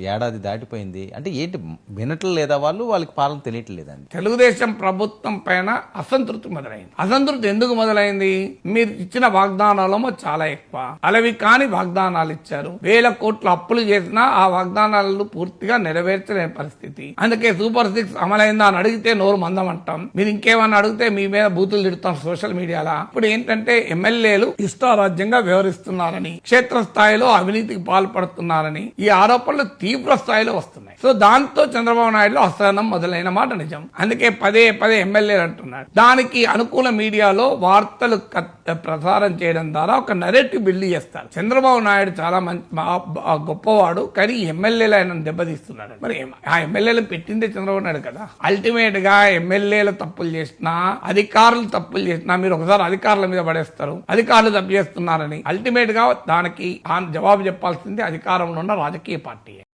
ఏడాది దాటిపోయింది. అంటే ఏంటి వినట్లు లేదా వాళ్ళు? వాళ్ళకి పాలన తెలియట్లేదండి. తెలుగుదేశం ప్రభుత్వం పైన అసంతృప్తి మొదలైంది. అసంతృప్తి ఎందుకు మొదలైంది? మీరు ఇచ్చిన వాగ్దానాలేమో చాలా ఎక్కువ. అలవి కాని వాగ్దానాలు ఇచ్చారు. వేల కోట్లు అప్పులు చేసినా ఆ వాగ్దానాలను పూర్తిగా నెరవేర్చలేని పరిస్థితి. అందుకే సూపర్ సిక్స్ అమలైందా అని అడిగితే నోరు మందమంటాం. మీరు ఇంకేమన్నా అడిగితే మీ మీద బూతులు తిడతాం సోషల్ మీడియాలో. ఇప్పుడు ఏంటంటే ఎమ్మెల్యేలు ఇష్టారాజ్యంగా వ్యవహరిస్తున్నారని క్షేత్ర స్థాయిలో అవినీతికి పాల్పడుతున్నారని ఈ ఆరోపణలు తీవ్ర స్థాయిలో వస్తున్నాయి. సో దాంతో చంద్రబాబు నాయుడులో అసహనం మొదలైన మాట నిజం. అందుకే పదే పదే ఎమ్మెల్యేలు అంటున్నారు. దానికి అనుకూల మీడియాలో వార్తలు ప్రసారం చేయడం ద్వారా ఒక నరేటివ్ బిల్డ్ చేస్తారు. చంద్రబాబు నాయుడు చాలా మంచి మా- గొప్పవాడు కానీ ఎమ్మెల్యేలు ఆయన దెబ్బతీస్తున్నాడు మరి ఆ ఎమ్మెల్యేలు పెట్టిందే చంద్రబాబు నాయుడు కదా? అల్టిమేట్గా ఎమ్మెల్యేలు తప్పులు చేసినా అధికారులు తప్పులు చేసినా మీరు ఒకసారి అధికారుల మీద పడేస్తారు. అధికారులు తప్పు చేస్తున్నారని. అల్టిమేట్గా దానికి జవాబు చెప్పాల్సింది అధికారంలో ఉన్న రాజకీయ పార్టీ